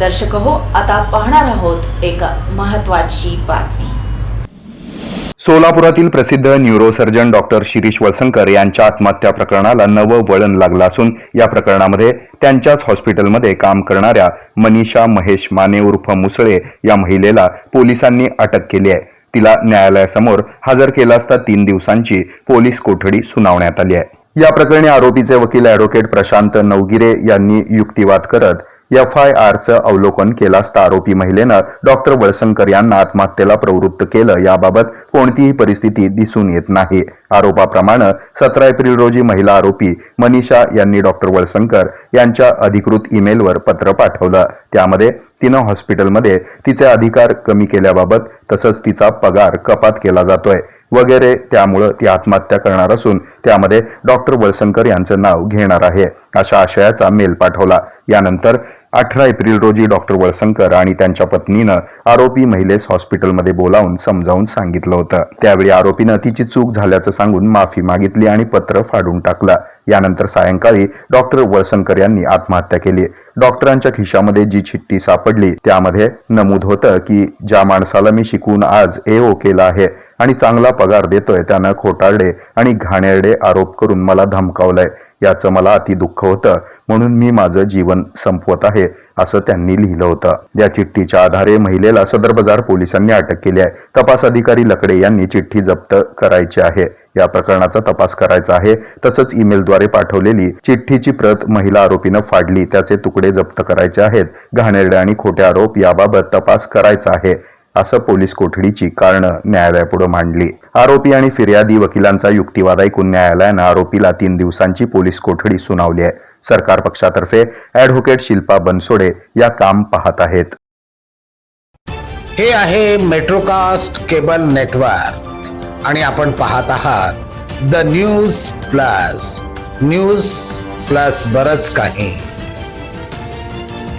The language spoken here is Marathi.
दर्शक हो आता पाहणार आहोत एक महत्वाची बातमी. सोलापुरातील प्रसिद्ध न्यूरोसर्जन डॉक्टर शिरीष वळसंकर यांच्या आत्महत्या प्रकरणाला नवं वळण लागलं असून या प्रकरणामध्ये त्यांच्याच हॉस्पिटलमध्ये काम करणाऱ्या मनीषा महेश माने उर्फ मुसळे या महिलेला पोलिसांनी अटक केली आहे. तिला न्यायालयासमोर हजर केला असता तीन दिवसांची पोलीस कोठडी सुनावण्यात आली आहे. या प्रकरणी आरोपीचे वकील अॅडव्होकेट प्रशांत नवगिरे यांनी युक्तिवाद करत एफ आय आरचं अवलोकन केलं असता आरोपी महिलेनं डॉक्टर वळसंकर यांना आत्महत्येला प्रवृत्त केलं. याबाबत कोणतीही परिस्थिती दिसून येत नाही. आरोपाप्रमाणे सतरा एप्रिल रोजी महिला आरोपी मनीषा यांनी डॉक्टर वळसंकर यांच्या अधिकृत ईमेलवर पत्र पाठवलं. त्यामध्ये तिनं हॉस्पिटलमध्ये तिचे अधिकार कमी केल्याबाबत तसंच तिचा पगार कपात केला जातोय वगैरे त्यामुळं ती आत्महत्या करणार असून त्यामध्ये डॉक्टर वळसंकर यांचं नाव घेणार आहे अशा आशयाचा मेल पाठवला. यानंतर अठरा एप्रिल रोजी डॉक्टर वळसंकर आणि त्यांच्या पत्नीनं आरोपी महिलेस हॉस्पिटलमध्ये बोलावून समजावून सांगितलं होतं. त्यावेळी आरोपीनं तिची चूक झाल्याचं सांगून माफी मागितली आणि पत्र फाडून टाकलं. यानंतर सायंकाळी डॉक्टर वळसंकर यांनी आत्महत्या केली. डॉक्टरांच्या खिशामध्ये जी चिठ्ठी सापडली त्यामध्ये नमूद होतं की ज्या माणसाला मी शिकून आज ए ओ केला आहे आणि चांगला पगार देतोय त्यानं खोटारडे आणि घाणेरडे आरोप करून मला धमकावलंय. याचं मला अति दुःख होतं. म्हणून मी माझं जीवन संपवत आहे असं त्यांनी लिहिलं होतं. या चिठ्ठीच्या आधारे महिलेला सदर बाजार पोलिसांनी अटक केली आहे. तपास अधिकारी लकडे यांनी चिठ्ठी जप्त करायची आहे. या प्रकरणाचा तपास करायचा आहे. तसंच ईमेलद्वारे पाठवलेली चिठ्ठीची प्रत महिला आरोपीनं फाडली. त्याचे तुकडे जप्त करायचे आहेत. घाणेरडे आणि खोटे आरोप याबाबत तपास करायचा आहे. असं पोलीस कोठडीची कारणं न्यायालयापुढे मांडली. आरोपी आणि फिर्यादी वकिलांचा युक्तिवाद ऐकून न्यायालयानं आरोपीला तीन दिवसांची पोलीस कोठडी सुनावली आहे. सरकार पक्षातर्फे ॲडव्होकेट शिल्पा बनसोडे या काम पाहत आहेत. हे आहे मेट्रोकास्ट केबल नेटवर्क आणि आपण पाहत आहात the news plus. News plus बरच काही.